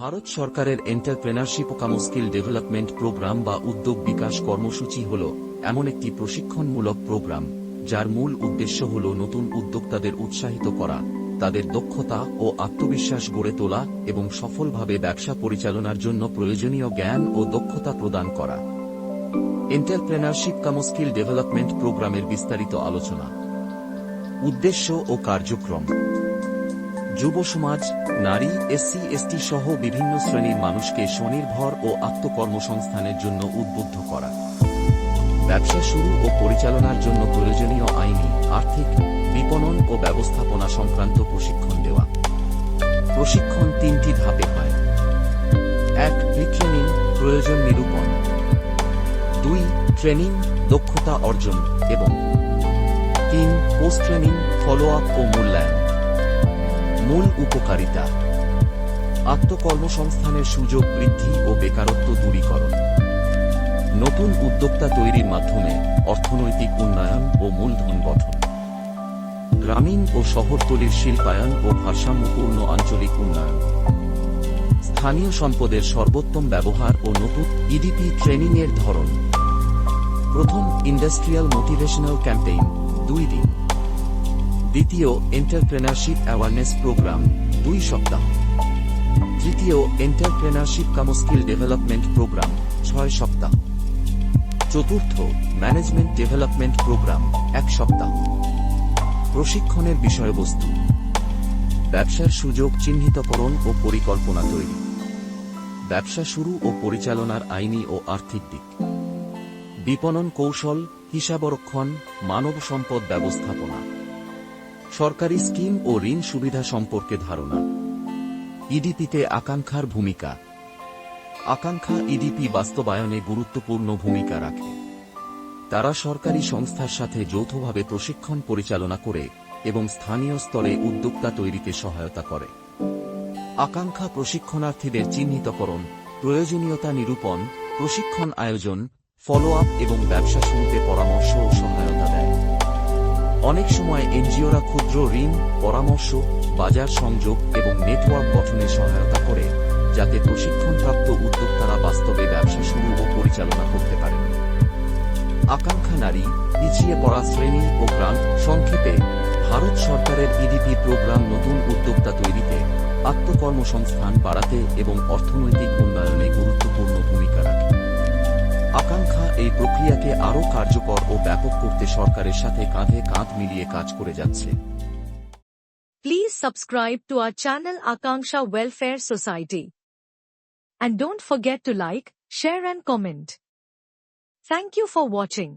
ভারত সরকারের এন্টারপ্রেনারশিপ ও skill development programme বা উদ্যোগ বিকাশ কর্মসূচি হল এমন একটি প্রশিক্ষণমূলক প্রোগ্রাম, যার মূল উদ্দেশ্য হল নতুন উদ্যোক্তাদের উৎসাহিত করা, তাদের দক্ষতা ও আত্মবিশ্বাস গড়ে তোলা এবং সফলভাবে ব্যবসা পরিচালনার জন্য প্রয়োজনীয় জ্ঞান ও দক্ষতা প্রদান করা। এন্টারপ্রেনারশিপ কাম স্কিল ডেভেলপমেন্ট প্রোগ্রামের বিস্তারিত আলোচনা। উদ্দেশ্য ও কার্যক্রম। যুব সমাজ, নারী, এসসি, এসটি সহ বিভিন্ন শ্রেণির মানুষকে স্বনির্ভর ও আত্মকর্মসংস্থানের জন্য উদ্বুদ্ধ করা। ব্যবসা শুরু ও পরিচালনার জন্য প্রয়োজনীয় আইনি, আর্থিক, বিপণন ও ব্যবস্থাপনা সংক্রান্ত প্রশিক্ষণ দেওয়া। প্রশিক্ষণ তিনটি ধাপে হয়। এক প্রিট্রেনিং প্রয়োজন নিরূপণ। দুই, ট্রেনিং, দক্ষতা অর্জন এবং তিন, পোস্ট ট্রেনিং ফলো আপ ও মূল্যায়ন। মূল উপকারিতা। আত্মকর্মসংস্থানের সুযোগ বৃদ্ধি ও বেকারত্ব দূরীকরণ। নতুন উদ্যোক্তা তৈরির মাধ্যমে অর্থনৈতিক উন্নয়ন ও মূলধন গঠন। গ্রামীণ ও শহরতলির শিল্পায়ন ও ভারসাম্যপূর্ণ আঞ্চলিক উন্নয়ন। স্থানীয় সম্পদের সর্বোত্তম ব্যবহার ও নতুন ইডিপি ট্রেনিংয়ের ধরন। প্রথম ইন্ডাস্ট্রিয়াল মোটিভেশনাল ক্যাম্পেইন, দুই দিন। দ্বিতীয় এন্টারপ্রেনারশিপ অ্যাওয়ারনেস প্রোগ্রাম দুই সপ্তাহ। তৃতীয় entrepreneurship cum skill development programme ছয় সপ্তাহ। চতুর্থ ম্যানেজমেন্ট ডেভেলপমেন্ট প্রোগ্রাম এক সপ্তাহ। প্রশিক্ষণের বিষয়বস্তু। ব্যবসার সুযোগ চিহ্নিতকরণ ও পরিকল্পনা তৈরি। ব্যবসা শুরু ও পরিচালনার আইনি ও আর্থিক দিক। বিপণন কৌশল, হিসাবরক্ষণ, মানব সম্পদ ব্যবস্থাপনা। সরকারি স্কিম ও ঋণ সুবিধা সম্পর্কে ধারণা। ইডিপিতে আকাঙ্ক্ষার ভূমিকা। আকাঙ্ক্ষা ইডিপি বাস্তবায়নে গুরুত্বপূর্ণ ভূমিকা রাখে। তারা সরকারি সংস্থার সাথে যৌথভাবে প্রশিক্ষণ পরিচালনা করে এবং স্থানীয় স্তরে উদ্যোক্তা তৈরিতে সহায়তা করে। আকাঙ্ক্ষা প্রশিক্ষণার্থীদের চিহ্নিতকরণ, প্রয়োজনীয়তা নিরূপণ, প্রশিক্ষণ আয়োজন ফলো আপ এবং ব্যবসা শুরুতে পরামর্শ ও সহায়তা দেয়। অনেক সময় এনজিওরা ক্ষুদ্র ঋণ, পরামর্শ, বাজার সংযোগ এবং নেটওয়ার্ক গঠনে সহায়তা করে, যাতে প্রশিক্ষণপ্রাপ্ত উদ্যোক্তারা বাস্তবে ব্যবসা শুরু ও পরিচালনা করতে পারে আকাঙ্ক্ষা নারী, পিছিয়ে পড়া শ্রেণি ও গ্রাম সংক্ষেপে ভারত সরকারের ইডিপি প্রোগ্রাম নতুন উদ্যোক্তা তৈরিতে আত্মকর্মসংস্থান বাড়াতে এবং অর্থনৈতিক উন্নয়নে গুরুত্বপূর্ণ ভূমিকা রাখে। আকাঙ্ক্ষা এই প্রক্রিয়াকে আরও কার্যকর ও ব্যাপক করতে সরকারের সাথে কাঁধে কাঁধ মিলিয়ে কাজ করে যাচ্ছে Please subscribe to our channel Akanksha Welfare Society. And don't forget to like, share and comment. Thank you for watching.